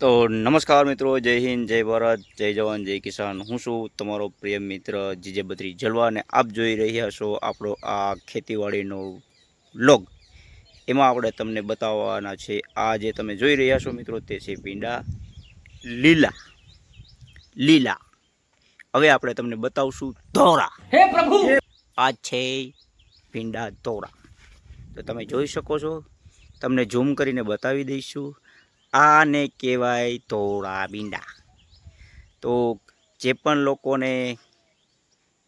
તો નમસ્કાર મિત્રો જય હિન્દ જય ભારત જય જવાન જય કિસાન. હું છું તમારો પ્રિય મિત્ર જીજે બત્રી જલવા અને આપ જોઈ રહ્યા છો આપણો આ ખેતીવાડીનો લોગ એમાં આપણે તમને બતાવવાના છે આ જે તમે જોઈ રહ્યા છો મિત્રો તે છે ભીંડા લીલા લીલા. હવે આપણે તમને બતાવશું ધોરા. હે પ્રભુ! આ છે ભીંડા ધોરા. તો તમે જોઈ શકો છો તમને ઝૂમ કરીને બતાવી દઈશું. આને કહેવાય ધોળા ભીંડા. તો જે પણ લોકોને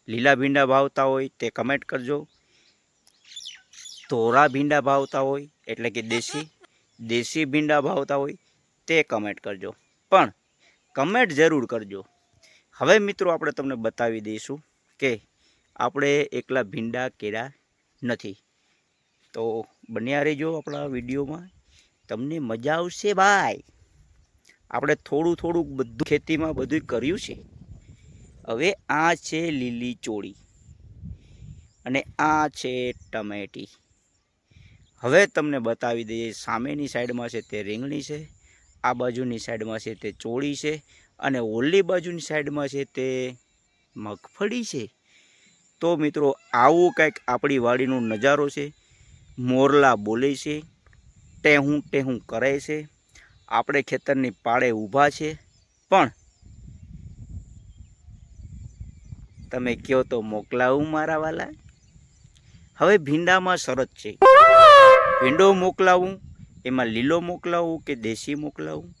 લીલા ભીંડા ભાવતા હોય તે કમેન્ટ કરજો. ધોળા ભીંડા ભાવતા હોય એટલે કે દેશી દેશી ભીંડા ભાવતા હોય તે કમેન્ટ કરજો. પણ કમેન્ટ જરૂર કરજો. હવે મિત્રો આપણે તમને બતાવી દઈશું કે આપણે એકલા ભીંડા કેળા નથી. તો બન્યા રહેજો આપણા વિડીયોમાં. તમને મજા આવશે ભાઈ. આપણે થોડું થોડુંક બધું ખેતીમાં બધું કર્યું છે. હવે આ છે લીલી ચોળી. અને આ છે ટમેટી. હવે તમને બતાવી દઈએ, સામેની સાઈડમાં છે તે રીંગણી છે, આ બાજુની સાઈડમાં છે તે ચોળી છે, અને ઓલી બાજુની સાઈડમાં છે તે મગફળી છે. તો મિત્રો, આવું કંઈક આપણી વાડીનો નજારો છે. મોરલા બોલે છે. ટેહું ટેહું કરે છે. આપણે ખેતરની પાળે ઊભા છે. પણ તમે કહો તો મોકલાવું મારા વાલા? હવે ભીંડામાં શરત છે. ભીંડો મોકલાવું, એમાં લીલો મોકલાવું કે દેશી મોકલાવું?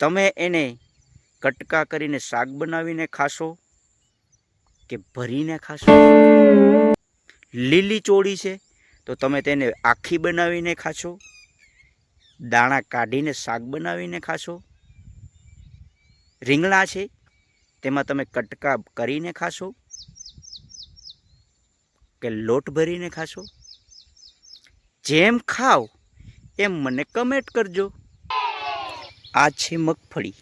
તમે એને કટકા કરીને શાક બનાવીને ખાશો કે ભરીને ખાશો? લીલી ચોળી છે. તો તમે તેને આખી બનાવીને ખાશો? દાણા કાઢીને શાક બનાવીને ખાશો? રીંગણા છે તેમાં તમે કટકા કરીને ખાશો? કે લોટ ભરીને ખાશો? જેમ ખાવ એમ મને કમેન્ટ કરજો. આ છે મગફળી.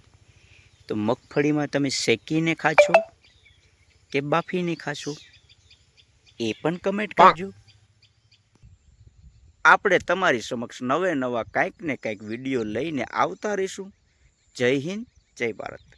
તો મગફળીમાં તમે શેકીને ખાશો કે બાફીને ખાશો? એ પણ કમેન્ટ કરજો. આપણે તમારી સમક્ષ નવે નવા કાંઈક ને કાંઈક વીડિયો લઈને આવતા રહીશું. જય હિન્દ, જય ભારત.